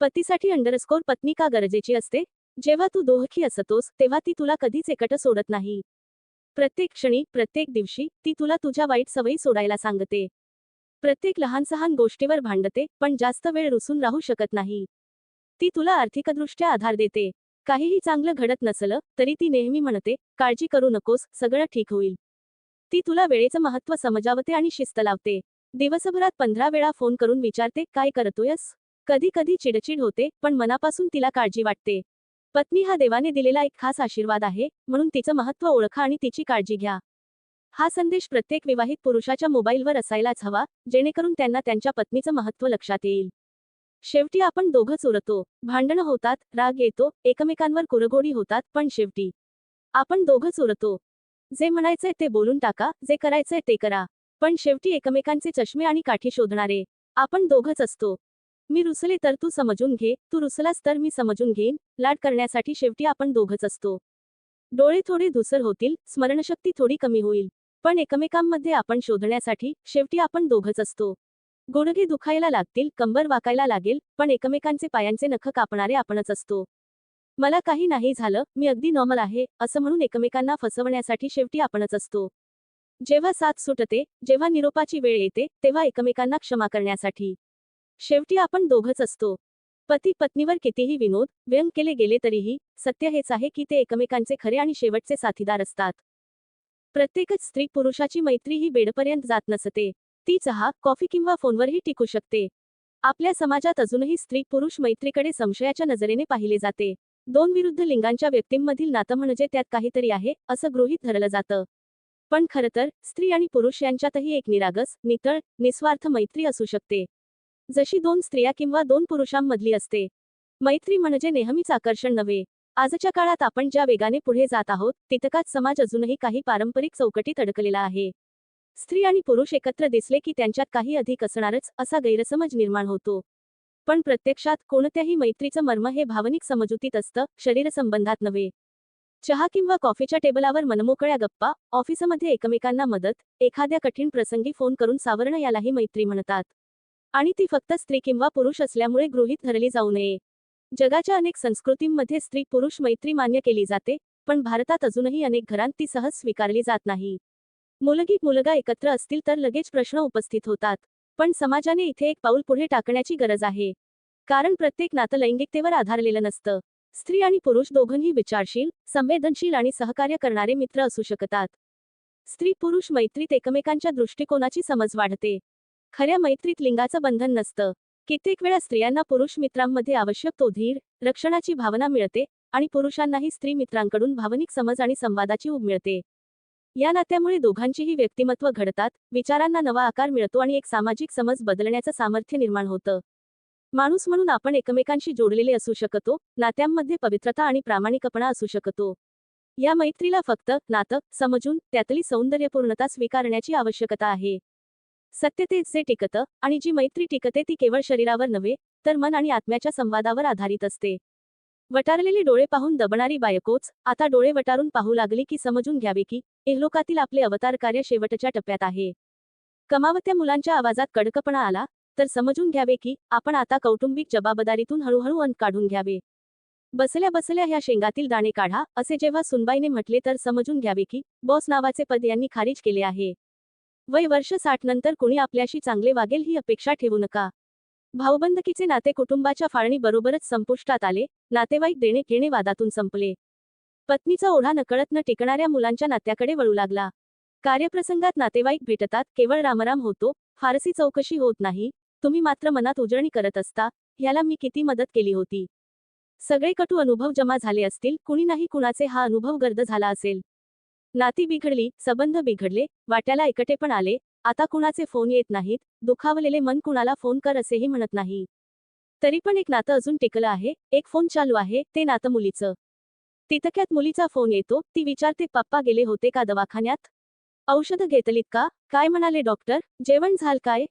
पतीसाठी underscore पत्नी का गरजेची असते? जेव्हा तू दोहखी असतोस तेव्हा ती तुला कधीच एकट सोडत नाही. प्रत्येक क्षणी प्रत्येक दिवशी ती तुला तुझ्या वाईट सवयी सोडायला सांगते. प्रत्येक लहान सहान गोष्टीवर भांडते पण जास्त वेळ रुसून राहू शकत नाही. ती तुला आर्थिकदृष्ट्या आधार देते. काहीही चांगलं घडत नसलं तरी ती नेहमी म्हणते काळजी करू नकोस सगळं ठीक होईल. ती तुला वेळेचं महत्त्व समजावते आणि शिस्त लावते. दिवसभरात पंधरा वेळा फोन करून विचारते काय करतोयस? कधी कधी चिडचिड होते पण मनापासून तिला काळजी वाटते. पत्नी हा देवाने दिलेला एक खास आशीर्वाद आहे म्हणून तिचं महत्त्व ओळखा आणि तिची काळजी घ्या. हा संदेश प्रत्येक विवाहित पुरुषाच्या मोबाईलवर असायलाच हवा जेणेकरून त्यांना त्यांच्या पत्नीचं महत्त्व लक्षात येईल. शेवटी आपण दोघंच उरतो भांडणं होतात राग येतो एकमेकांवर कुरघोडी होतात पण शेवटी आपण दोघंच उरतो जे म्हणायचंय ते बोलून टाका जे करायचंय ते करा. पण शेवटी एकमेकांचे चष्मे आणि काठी शोधणारे आपण दोघंच असतो. मी रुसले तर तू समजून घे तू रुसलास तर मी समजून घेईन लाड करण्यासाठी शेवटी आपण दोघच असतो. डोळे थोडे धुसर होतील स्मरणशक्ती थोडी कमी होईल पण एकमेकांमध्ये आपण शोधण्यासाठी शेवटी आपण दोघंच असतो. गुडघे दुखायला लागतील कंबर वाकायला लागेल पण एकमेकांचे पायांचे नख कापणारे आपणच असतो. मला काही नाही झालं मी अगदी नॉर्मल आहे असं म्हणून एकमेकांना फसवण्यासाठी शेवटी आपणच असतो. जेव्हा साथ सुटते जेव्हा निरोपाची वेळ येते तेव्हा एकमेकांना क्षमा करण्यासाठी. शेवटी आपण दोघंच असतो. पती पत्नीवर कितीही विनोद व्यंग केले गेले तरीही सत्य हेच आहे की ते एकमेकांचे खरे आणि शेवटचे साथीदार असतात. प्रत्येकच स्त्री पुरुषाची मैत्री ही बेडपर्यंत जात नसते. ती चहा कॉफी किंवा फोनवरही टिकू शकते. आपल्या समाजात अजूनही स्त्री पुरुष मैत्रीकडे संशयाच्या नजरेने पाहिले जाते. दोन विरुद्ध लिंगांच्या व्यक्तींमधील नातं म्हणजे त्यात काहीतरी आहे असं गृहीत धरलं जातं. पण खरं तर स्त्री आणि पुरुष यांच्यातही एक निरागस नितळ निस्वार्थ मैत्री असू शकते. जशी दोन स्त्रिया किंवा दोन पुरुषांमधली असते. मैत्री म्हणजे नेहमीच आकर्षण नव्हे. आजच्या काळात आपण ज्या वेगाने पुढे जात आहोत तितकाच समाज अजूनही काही पारंपरिक चौकटीत अडकलेला आहे. स्त्री आणि पुरुष एकत्र दिसले की त्यांच्यात काही अधिक असणारच असा गैरसमज निर्माण होतो. पण प्रत्यक्षात कोणत्याही मैत्रीचं मर्म हे भावनिक समजुतीत असतं शरीरसंबंधात नव्हे. चहा किंवा कॉफीच्या टेबलावर मनमोकळ्या गप्पा ऑफिसमध्ये एकमेकांना मदत एखाद्या कठीण प्रसंगी फोन करून सावरणं यालाही मैत्री म्हणतात. आणि ती फक्त स्त्री किंवा पुरुष असल्यामुळे गृहीत धरली जाऊ नये. जगाच्या अनेक संस्कृतींमध्ये स्त्री पुरुष मैत्री मान्य केली जाते पण भारतात अजूनही अनेक घरांत ती सहज स्वीकारली जात नाही. मुलगी मुलगा एकत्र असतील तर लगेच प्रश्न उपस्थित होतात पण समाजाने इथे एक पाऊल पुढे टाकण्याची गरज आहे. कारण प्रत्येक नातं लैंगिकतेवर आधारलेलं नसतं. स्त्री आणि पुरुष दोघंही विचारशील संवेदनशील आणि सहकार्य करणारे मित्र असू शकतात. स्त्री पुरुष मैत्रीत एकमेकांच्या दृष्टिकोनाची समज वाढते. खऱ्या मैत्रीत लिंगाचं बंधन नसतं. कित्येक वेळा स्त्रियांना पुरुष मित्रांमध्ये आवश्यक तो धीर रक्षणाची भावना मिळते आणि पुरुषांनाही स्त्री मित्रांकडून भावनिक समज आणि संवादाची उब मिळते. या नात्यामुळे दोघांचीही व्यक्तिमत्व घडतात विचारांना नवा आकार मिळतो आणि एक सामाजिक समज बदलण्याचं सामर्थ्य निर्माण होतं. माणूस म्हणून आपण एकमेकांशी जोडलेले असू शकतो नात्यांमध्ये पवित्रता आणि प्रामाणिकपणा असू शकतो. या मैत्रीला फक्त नातं समजून त्यातली सौंदर्यपूर्णता स्वीकारण्याची आवश्यकता आहे. सत्यतेच जे टिकतं आणि जी मैत्री टिकते ती केवळ शरीरावर नव्हे तर मन आणि आत्म्याच्या संवादावर आधारित असते. वटारलेले डोळे पाहून दबणारी बायकोच आता डोळे वटारून पाहू लागली की समजून घ्यावे की एहलोकातील आपले अवतार कार्य शेवटच्या टप्प्यात आहे. कमावत्या मुलांच्या आवाजात कडकपणा आला तर समजून घ्यावे की आपण आता कौटुंबिक जबाबदारीतून हळूहळू अंत काढून घ्यावे. बसल्या बसल्या ह्या शेंगातील दाणे काढा असे जेव्हा सुनबाईने म्हटले तर समजून घ्यावे की बॉस नावाचे पद यांनी खारिज केले आहे. वय वर्ष साठ नंतर कुणी आपल्याशी चांगले वागेल ही अपेक्षा ठेवू नका. भाऊबंदकीचे नाते कुटुंबाच्या फाळणी बरोबरच संपुष्टात आले नातेवाईक देणे घेणे वादातून संपले. पत्नीचा ओढा नकळत न टिकणाऱ्या मुलांच्या नात्याकडे वळू लागला. कार्यप्रसंगात नातेवाईक भेटतात केवळ रामराम होतो फारसी चौकशी होत नाही तुम्ही मात्र मनात उजळणी करत असता ह्याला मी किती मदत केली होती. सगळे कटू अनुभव जमा झाले असतील कुणी नाही कुणाचे हा अनुभव गर्द झाला असेल. नाती बिघडली संबंध बिघडले वाट्याला एकटेपण आले आता कुणाचे फोन येत नाहीत दुखावलेले मन कुणाला फोन कर असेही म्हणत नाही. तरी पण एक नातं अजून टिकलं आहे एक फोन चालू आहे ते नातं मुलीचं. तितक्यात मुलीचा फोन येतो ती विचारते पप्पा गेले होते का दवाखान्यात? औषधं घेतलीत का? काय म्हणाले डॉक्टर? जेवण झाल काय?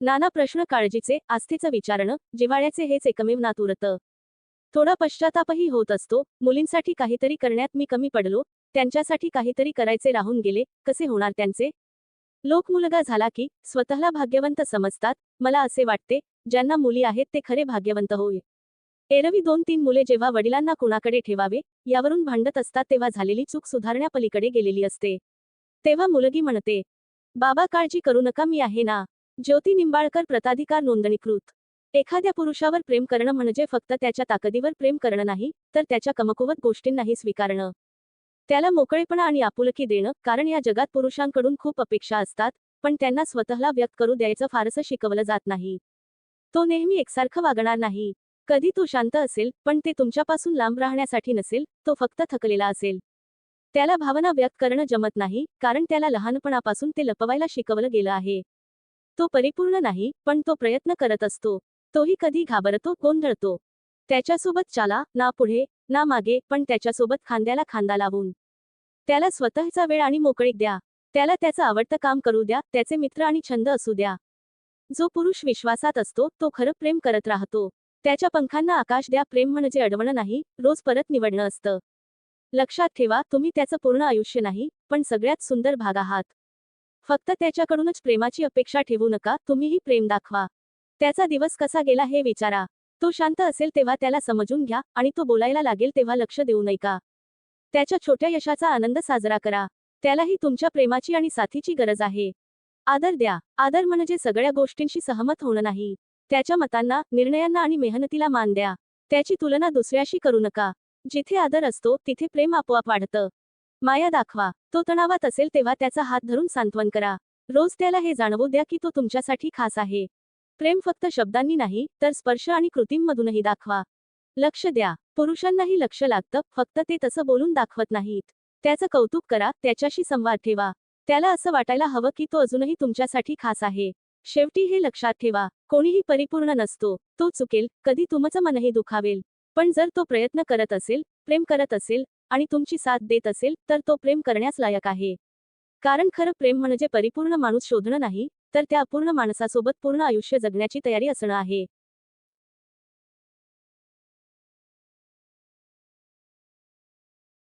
नाना प्रश्न काळजीचे आस्थेचं विचारणं जिव्हाळ्याचे हेच एकमेव नात उरतं. थोडा पश्चातापही होत असतो. मुलींसाठी काहीतरी करण्यात मी कमी पडलो. त्यांच्यासाठी काहीतरी करायचे राहून गेले. कसे होणार त्यांचे? लोक मुलगा झाला की स्वतःला भाग्यवंत समजतात. मला असे वाटते ज्यांना मुली आहेत ते खरे भाग्यवंत होय. एरवी दोन तीन मुले जेव्हा वडिलांना कुणाकडे ठेवावे यावरून भांडत असतात तेव्हा झालेली चूक सुधारण्यापलीकडे गेलेली असते. तेव्हा मुलगी म्हणते बाबा काळजी करू नका मी आहे ना? ज्योती निंबाळकर प्रताधिकार नोंदणीकृत एखाद्या पुरुषावर प्रेम करणं म्हणजे फक्त त्याच्या ताकदीवर प्रेम करणं नाही तर त्याच्या कमकुवत गोष्टींनाही स्वीकारणं. त्याला मोकळेपणा आणि आपुलकी देणं कारण या जगात पुरुषांकडून खूप अपेक्षा असतात पण त्यांना स्वतःला व्यक्त करू द्यायचं फारसं शिकवलं जात नाही. तो नेहमी एकसारखं वागणार नाही. कधी तो शांत असेल पण ते तुमच्यापासून लांब राहण्यासाठी नसेल तो फक्त थकलेला असेल. त्याला भावना व्यक्त करणं जमत नाही कारण त्याला लहानपणापासून ते लपवायला शिकवलं गेलं आहे. तो परिपूर्ण नाही पण तो प्रयत्न करत असतो. तोही कधी घाबरतो गोंधळतो. त्याच्यासोबत चाला ना पुढे ना मागे पण त्याच्यासोबत खांद्याला खांदा लावून. त्याला स्वतःचा वेळ आणि मोकळीक द्या. त्याला त्याचं आवडतं काम करू द्या त्याचे मित्र आणि छंद असू द्या. जो पुरुष विश्वासात असतो तो खरं प्रेम करत राहतो. त्याच्या पंखांना आकाश द्या प्रेम म्हणजे अडवणं नाही रोज परत निवडणं असतं. लक्षात ठेवा तुम्ही त्याचं पूर्ण आयुष्य नाही पण सगळ्यात सुंदर भाग आहात. फक्त त्याच्याकडूनच प्रेमाची अपेक्षा ठेवू नका तुम्हीही प्रेम दाखवा. त्याचा दिवस कसा गेला हे विचारा. तो शांत असेल तेव्हा त्याला समजून घ्या आणि तो बोलायला लागेल तेव्हा लक्ष देऊ नये का त्याच्या छोट्या यशाचा आनंद साजरा करा. त्यालाही तुमच्या प्रेमाची आणि साथीची गरज आहे. आदर द्या. आदर म्हणजे सगळ्या गोष्टींशी सहमत होणं नाही. त्याच्या मतांना निर्णयांना आणि मेहनतीला मान द्या. त्याची तुलना दुसऱ्याशी करू नका. जिथे आदर असतो तिथे प्रेम आपोआप वाढतं. माया दाखवा. तो तणावात असेल तेव्हा त्याचा हात धरून सांत्वन करा. रोज त्याला हे जाणवू द्या की तो तुमच्यासाठी खास आहे. प्रेम फक्त शब्दांनी नाही तर स्पर्श आणि कृतींमधूनही दाखवा. लक्ष द्या. पुरुषांनाही लक्ष लागतं फक्त ते तसं बोलून दाखवत नाहीत. त्याचं कौतुक करा त्याच्याशी संवाद ठेवा. त्याला असं वाटायला हवं की तो अजूनही तुमच्यासाठी खास आहे. शेवटी हे लक्षात ठेवा कोणीही परिपूर्ण नसतो. तो चुकेल कधी तुमचं मनही दुखावेल. पण जर तो प्रयत्न करत असेल प्रेम करत असेल आणि तुमची साथ देत असेल तर तो प्रेम करण्यास लायक आहे. कारण खरं प्रेम म्हणजे परिपूर्ण माणूस शोधणं नाही तर त्या अपूर्ण माणसासोबत पूर्ण आयुष्य जगण्याची तयारी असणं आहे.